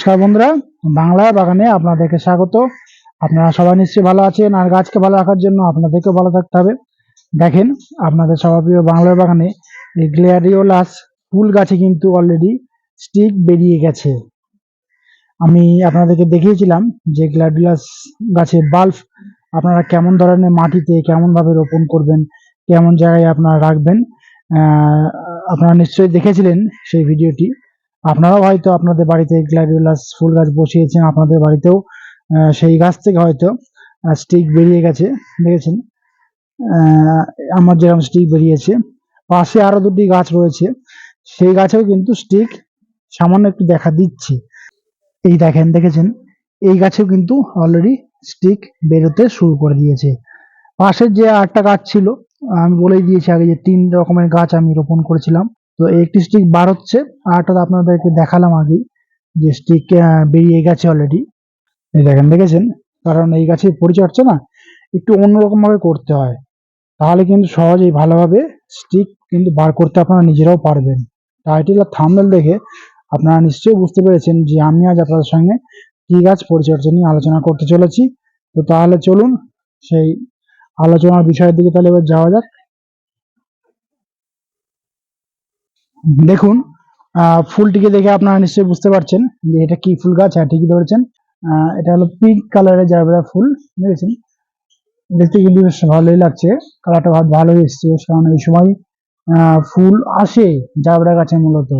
নমস্কার বন্ধুরা, বাংলা বাগানে আপনাদেরকে স্বাগত। আপনারা সবাই নিশ্চয়ই ভালো আছেন, আর গাছকে ভালো রাখার জন্য আপনাদেরকেও ভালো থাকতে হবে। দেখেন, আপনাদের স্বভাবীয় বাংলার বাগানে এই গ্ল্যাডিওলাস ফুল গাছে কিন্তু অলরেডি স্টিক বেরিয়ে গেছে। আমি আপনাদেরকে দেখিয়েছিলাম যে গ্ল্যাডিওলাস গাছের বাল্ব আপনারা কেমন ধরনের মাটিতে কেমন ভাবে রোপণ করবেন, কেমন জায়গায় আপনারা রাখবেন আপনারা নিশ্চয়ই দেখেছিলেন সেই ভিডিওটি। আপনারাও হয়তো আপনাদের বাড়িতে গ্ল্যাডিওলাস ফুল গাছ বসিয়েছেন, আপনাদের বাড়িতেও সেই গাছ থেকে হয়তো স্টিক বেরিয়ে গেছে, দেখেছেন? আমার যেরকম স্টিক বেরিয়েছে। পাশে আরও দুটি গাছ রয়েছে, সেই গাছেও কিন্তু স্টিক সামান্য একটু দেখা দিচ্ছে। এই দেখেন, দেখেছেন? এই গাছেও কিন্তু অলরেডি স্টিক বেরোতে শুরু করে দিয়েছে। পাশের যে আটটা গাছ ছিল, আমি বলেই দিয়েছি আগে যে তিন রকমের গাছ আমি রোপণ করেছিলাম। তো একটি স্টিক বার হচ্ছে। আরটা তো আপনাদেরকে দেখালাম আগেই যে স্টিক বেরিয়ে গেছে অলরেডি এই দেখেন, দেখেছেন? কারণ এই গাছের পরিচর্যা না, একটু অন্যরকম ভাবে করতে হয়। তাহলে কিন্তু সহজেই ভালোভাবে স্টিক কিন্তু বার করতে আপনারা নিজেরাও পারবেন। টাইটেল আর থাম্বনেল দেখে আপনারা নিশ্চয়ই বুঝতে পেরেছেন যে আমি আজ আপনাদের সঙ্গে কি গাছ পরিচর্যা নিয়ে আলোচনা করতে চলেছি। তো তাহলে চলুন সেই আলোচনার বিষয়ের দিকে তাহলে এবার যাওয়া যাক। দেখুন ফুলটিকে দেখে আপনারা নিশ্চয়ই বুঝতে পারছেন যে এটা কি ফুল গাছ হ্যাঁ ঠিকই ধরেছেন। এটা হলো পিঙ্ক কালারের জারবেরা ফুল, দেখেছেন? দেখতে কিন্তু বেশ ভালোই লাগছে কালারটা ভালো ভালোই এসছে কারণ এই সময় ফুল আসে জারবেরা গাছে মূলত।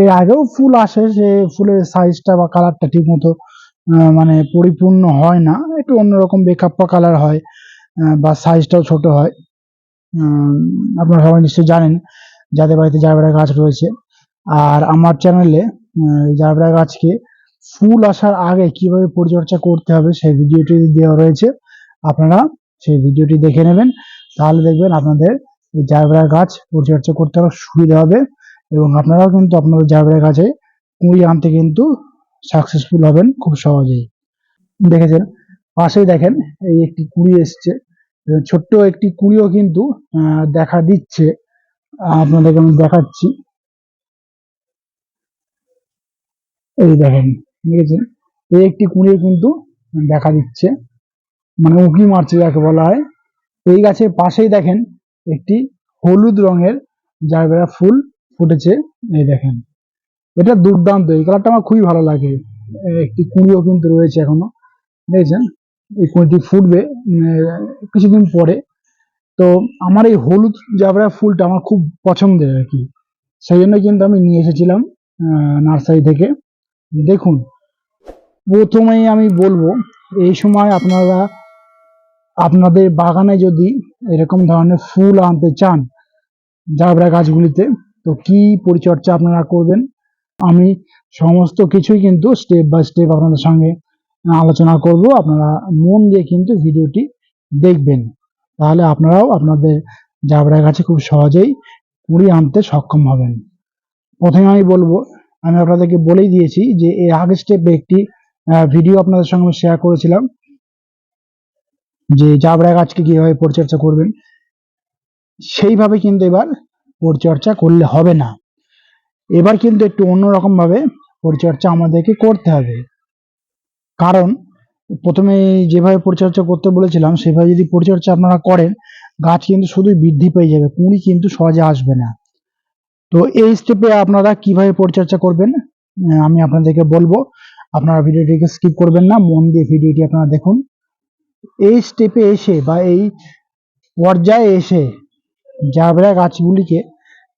এর আগেও ফুল আসে, সে ফুলের সাইজটা বা কালারটা ঠিক মতো মানে পরিপূর্ণ হয় না, একটু অন্যরকম বেকাপ্পা কালার হয় বা সাইজটাও ছোট হয়। আপনারা সবাই নিশ্চয়ই জানেন যাদের বাড়িতে জারবেরা গাছ রয়েছে। আর আমার চ্যানেলে জারবেরা গাছকে ফুল আসার আগে কীভাবে পরিচর্যা করতে হবে সেই ভিডিওটি দেওয়া রয়েছে। আপনারা সেই ভিডিওটি দেখে নেবেন। তাহলে দেখবেন আপনাদের জারবেরা গাছ পরিচর্যা করতে আরও সুবিধা হবে এবং আপনারাও কিন্তু আপনাদের জারবেরা গাছে কুঁড়ি আনতে কিন্তু সাকসেসফুল হবেন খুব সহজেই। দেখেছেন? পাশেই দেখেন, এই একটি কুড়ি এসছে। ছোট্ট একটি কুড়িও কিন্তু দেখা দিচ্ছে। আপনাদেরকে আমি দেখাচ্ছি। এই দেখেন দেখেছেন এই একটি কুড়িও কিন্তু দেখা দিচ্ছে। মানে উঁকি মারছে যাকে বলা হয়। এই গাছের পাশেই দেখেন, একটি হলুদ রঙের জারবেরা ফুল ফুটেছে। এই দেখেন, এটা দুর্দান্ত। এই কালারটা আমার খুবই ভালো লাগে। একটি কুঁড়িও কিন্তু রয়েছে এখনও। দেখেছেন? এই কুঁড়িটি ফুটবে কিছুদিন পরে। তো আমার এই হলুদ জাবরা ফুলটা আমার খুব পছন্দের আর কি। সেই জন্য কিন্তু আমি নিয়ে এসেছিলাম নার্সারি থেকে। দেখুন, প্রথমেই আমি বলব, এই সময় আপনারা, আপনাদের বাগানে যদি এরকম ধরনের ফুল আনতে চান জাবরা গাছগুলিতে, তো কি পরিচর্যা আপনারা করবেন? আমি সমস্ত কিছুই কিন্তু স্টেপ বাই স্টেপ আপনাদের সঙ্গে আলোচনা করব। আপনারা মন দিয়ে কিন্তু ভিডিওটি দেখবেন। তাহলে আপনারাও আপনাদের জাবরা গাছে খুব সহজেই কুড়ি আনতে সক্ষম হবেন। প্রথমে আমি বলব, আমি আপনাদেরকে বলেই দিয়েছি যে এর আগের স্টেপে একটি ভিডিও আপনাদের সঙ্গে শেয়ার করেছিলাম যে জাবরা গাছকে কীভাবে পরিচর্যা করবেন। সেইভাবে কিন্তু এবার পরিচর্যা করলে হবে না। এবার কিন্তু একটু অন্যরকম ভাবে পরিচর্যা আমাদেরকে করতে হবে। কারণ প্রথমে যেভাবে পরিচর্যা করতে বলেছিলাম, সেভাবে যদি পরিচর্যা আপনারা করেন, গাছ কিন্তু শুধুই বৃদ্ধি পেয়ে যাবে কুঁড়ি কিন্তু সহজে আসবে না। তো এই স্টেপে আপনারা কীভাবে পরিচর্যা করবেন আমি আপনাদেরকে বলব। আপনারা ভিডিওটিকে স্কিপ করবেন না, মন দিয়ে ভিডিওটি আপনারা দেখুন। এই স্টেপে এসে বা এই পর্যায়ে এসে জাবরা গাছগুলিকে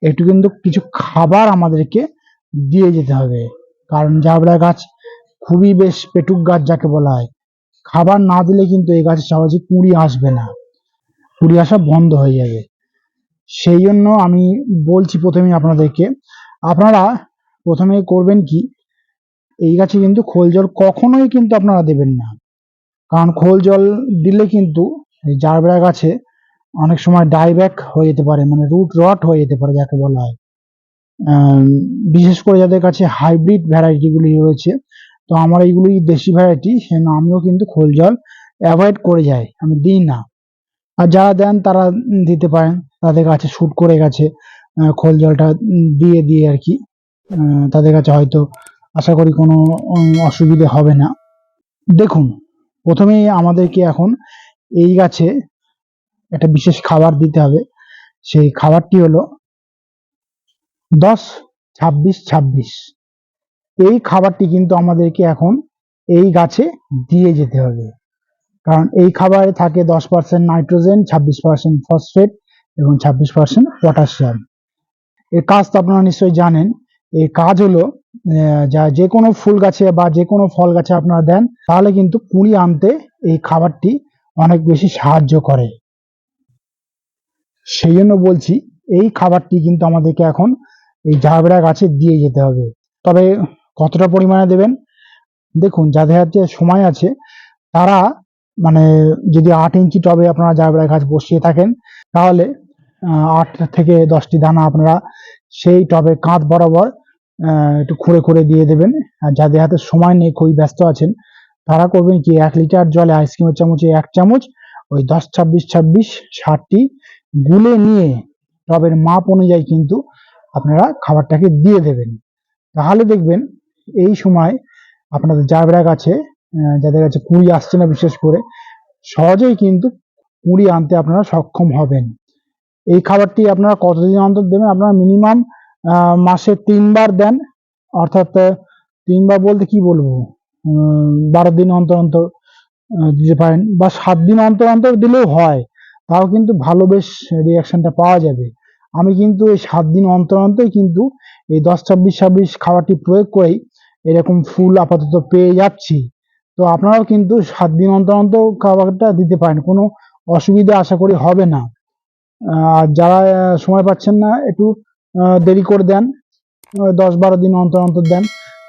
একটু কিন্তু কিছু খাবার আমাদেরকে দিয়ে যেতে হবে। কারণ জাবরা গাছ খুবই বেশ পেটুক গাছ যাকে বলা হয়। খাবার না দিলে কিন্তু এই গাছে সহজে কুঁড়ি আসবে না। কুঁড়ি আসা বন্ধ হয়ে যাবে। সেই জন্য আমি বলছি প্রথমে আপনাদেরকে, আপনারা প্রথমে করবেন কি, এই গাছে কিন্তু খোল জল কখনোই কিন্তু আপনারা দেবেন না। কারণ খোল জল দিলে কিন্তু এই জারবেরা গাছে অনেক সময় ডাইব্যাক হয়ে যেতে পারে মানে রুট রট হয়ে যেতে পারে, যাকে বলা হয়। বিশেষ করে যাদের কাছে হাইব্রিড ভ্যারাইটিগুলি রয়েছে তো আমার এইগুলি দেশি ভ্যারাইটি সেজন্য আমিও কিন্তু খোল জল অ্যাভয়েড করে যাই, আমি দিই না। আর যারা দেন তারা দিতে পারেন, তাদের কাছে শুট করে গেছে খোল জলটা দিয়ে দিয়ে আর কি। তাদের কাছে হয়তো আশা করি কোনো অসুবিধে হবে না। দেখুন, প্রথমেই আমাদেরকে এখন এই গাছে একটা বিশেষ খাবার দিতে হবে। সেই খাবারটি হলো দশ ছাব্বিশ ছাব্বিশ। এই খাবারটি কিন্তু আমাদেরকে এখন এই গাছে দিয়ে যেতে হবে। কারণ এই খাবারে থাকে দশ পার্সেন্ট নাইট্রোজেন, ছাব্বিশ পার্সেন্ট ফসফেট এবং ছাব্বিশ পার্সেন্ট পটাশিয়াম। এর কাজ তো আপনারা নিশ্চয়ই জানেন এই কাজ হলো যা যে কোনো ফুল গাছে বা যে কোনো ফল গাছে আপনারা দেন, তাহলে কিন্তু কুঁড়ি আনতে এই খাবারটি অনেক বেশি সাহায্য করে। সেই জন্য বলছি, এই খাবারটি কিন্তু আমাদেরকে এখন এই জাবড়া গাছে দিয়ে যেতে হবে। তবে কতটা পরিমাণে দেবেন? দেখুন, যাদের হাতে সময় আছে, তারা মানে যদি আট ইঞ্চি টবে আপনারা জাবড়া গাছ বসিয়ে থাকেন, তাহলে আট থেকে দশটি দানা আপনারা সেই টবে কাঁধ বরাবর একটু খুঁড়ে খুঁড়ে দিয়ে দেবেন। আর যাদের হাতে সময় নেই, খুবই ব্যস্ত আছেন, তারা করবেন কি, এক লিটার জলে আইসক্রিমের চামচে এক চামচ, ওই দশ ছাব্বিশ ছাব্বিশ ষাটটি গুলে নিয়ে, টবের মাপ অনুযায়ী কিন্তু আপনারা খাবারটাকে দিয়ে দেবেন। তাহলে দেখবেন এই সময় আপনাদের গাছে আহ, যাদের কাছে কুড়ি আসছে না বিশেষ করে সহজেই কিন্তু কুড়ি আনতে আপনারা সক্ষম হবেন। এই খাবারটি আপনারা কতদিন অন্তর দেবেন? আপনারা মিনিমাম মাসে তিনবার দেন অর্থাৎ তিনবার বলতে কি বলব? বারো দিন অন্তর অন্তর দিতে পারেন বা সাত দিন অন্তর অন্তর দিলেও হয় তাও কিন্তু ভালো বেশ রিয়াকশনটা পাওয়া যাবে। আমি কিন্তু এই সাত দিন অন্তর অন্তর কিন্তু এই দশ ছাব্বিশ ছাব্বিশ খাবারটি প্রয়োগ করেই এরকম ফুল আপাতত পেয়ে যাচ্ছি। তো আপনারাও কিন্তু সাত দিন অন্তর অন্তর খাবারটা দিতে পারেন, কোনো অসুবিধা আশা করি হবে না। আর যারা সময় পাচ্ছেন না, একটু দেরি করে দেন দশ বারো দিন অন্তর অন্তর দেন,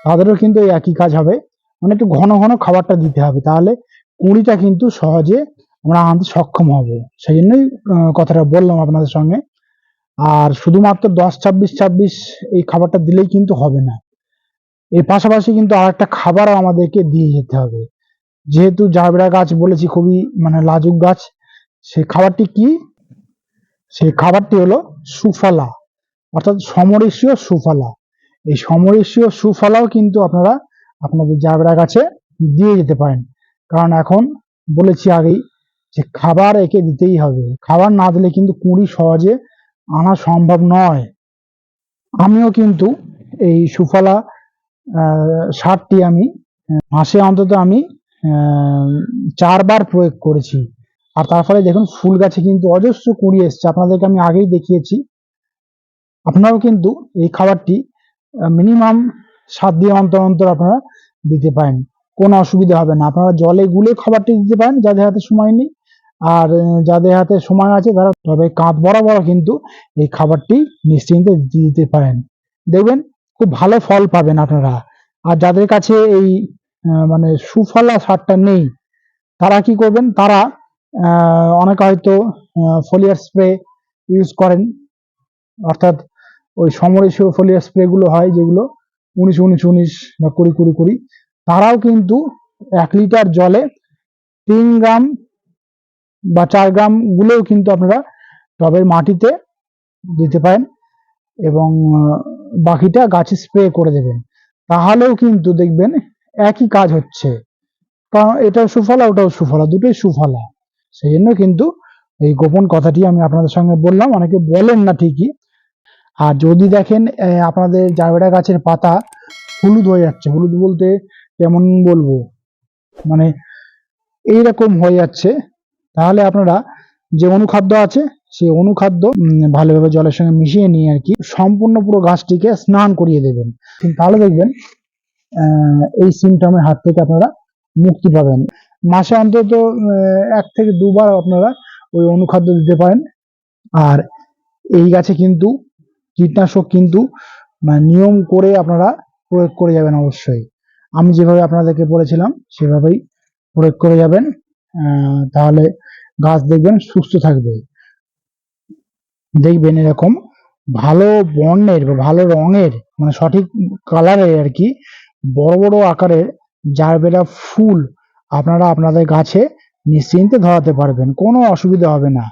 তাদেরও কিন্তু একই কাজ হবে। মানে একটু ঘন ঘন খাবারটা দিতে হবে, তাহলে কুঁড়িটা কিন্তু সহজে আমরা আনতে সক্ষম হব। সেই জন্যই কথাটা বললাম আপনাদের সঙ্গে। আর শুধুমাত্র দশ ছাব্বিশ ছাব্বিশ এই খাবারটা দিলেই কিন্তু হবে না। এর পাশাপাশি কিন্তু আর একটা খাবারও আমাদেরকে দিয়ে যেতে হবে। যেহেতু জাবড়া গাছ বলেছি, খুবই মানে লাজুক গাছ সেই খাবারটি কি? সেই খাবারটি হলো সুফলা, অর্থাৎ সমরেশীয় সুফলা। এই সমরেশীয় সুফলাও কিন্তু আপনারা আপনাদের জাবড়া গাছে দিয়ে যেতে পারেন। কারণ এখন বলেছি আগেই যে খাবার একে দিতেই হবে। খাবার না দিলে কিন্তু কুঁড়ি সহজে আনা সম্ভব নয়। আমিও কিন্তু এই সুফলা সারটি আমি মাসে অন্তত আমি চারবার প্রয়োগ করেছি। আর তার ফলে দেখুন, ফুল গাছে কিন্তু অজস্র কুড়ি এসছে। আপনাদেরকে আমি আগেই দেখিয়েছি। আপনারাও কিন্তু এই খাবারটি মিনিমাম সাত দিন অন্তর অন্তর আপনারা দিতে পারেন। কোনো অসুবিধা হবে না। আপনারা জলে গুলে খাবারটি দিতে পারেন, যাদের হাতে সময় নেই। আর যাদের হাতে সময় আছে, তারা তবে কাঁধ বরাবর কিন্তু এই খাবারটি নিশ্চিন্তে দিতে পারেন। দেখবেন খুব ভালো ফল পাবেন আপনারা। আর যাদের কাছে এই মানে সুফলা সারটা নেই, তারা কি করবেন? তারা অনেকে হয়তো ফলিয়ার স্প্রে ইউজ করেন। অর্থাৎ ওই সমরেশীয় ফলিয়ার স্প্রে গুলো হয় যেগুলো উনিশ উনিশ উনিশ বা কুড়ি কুড়ি কুড়ি। তারাও কিন্তু এক লিটার জলে তিন গ্রাম বা চার গ্রাম গুলোও কিন্তু আপনারা টবের মাটিতে দিতে পারেন এবং বাকিটা গাছে স্প্রে করে দেবেন। তাহলেও কিন্তু দেখবেন একই কাজ হচ্ছে। কারণ এটাও সুফলা, ওটাও সুফলা, দুটোই সুফলা। সেই জন্য কিন্তু এই গোপন কথাটি আমি আপনাদের সঙ্গে বললাম, অনেকে বলেন না ঠিকই। আর যদি দেখেন আপনাদের জারবেরা গাছের পাতা হলুদ হয়ে যাচ্ছে। হলুদ বলতে কেমন বলব? মানে এইরকম হয়ে যাচ্ছে। তাহলে আপনারা যে অনুখাদ্য আছে সেই অনুখাদ্য ভালোভাবে জলের সঙ্গে মিশিয়ে নিয়ে আর কি সম্পূর্ণ পুরো গাছটিকে স্নান করিয়ে দেবেন। তাহলে দেখবেন এই সিমটমের হাত থেকে আপনারা মুক্তি পাবেন। মাসে অন্তত এক থেকে দুবার আপনারা ওই অনুখাদ্য দিতে পারেন। আর এই গাছে কিন্তু কীটনাশক কিন্তু মানে নিয়ম করে আপনারা প্রয়োগ করে যাবেন অবশ্যই। আমি যেভাবে আপনাদেরকে বলেছিলাম, সেভাবেই প্রয়োগ করে যাবেন। তাহলে গাছ দেখবেন সুস্থ থাকবে। দেখবেন এরকম ভালো বর্ণের বা ভালো রঙের মানে সঠিক কালারের আর কি, বড় বড় আকারের জারবেরা ফুল আপনারা আপনাদের গাছে নিশ্চিন্তে ধরাতে পারবেন, কোনো অসুবিধা হবে না।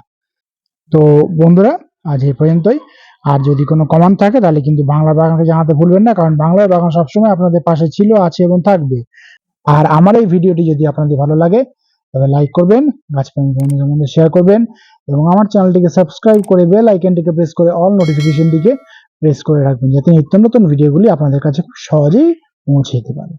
তো বন্ধুরা, আজ এই পর্যন্তই। আর যদি কোনো কমান থাকে, তাহলে কিন্তু বাংলা বাগানকে জানাতে ভুলবেন না, কারণ বাংলা বাগান সবসময় আপনাদের পাশে ছিল, আছে এবং থাকবে। আর আমার এই ভিডিওটি যদি আপনাদের ভালো লাগে তবে লাইক করবেন গাছপালা বন্ধুদের মধ্যে শেয়ার করবেন এবং আমার চ্যানেলটিকে সাবস্ক্রাইব করে বেল আইকনটিকে প্রেস করে অল নোটিফিকেশনটিকে প্রেস করে রাখবেন যাতে নিত্য নতুন ভিডিওগুলি আপনাদের কাছে খুব সহজেই পৌঁছে যেতে পারে।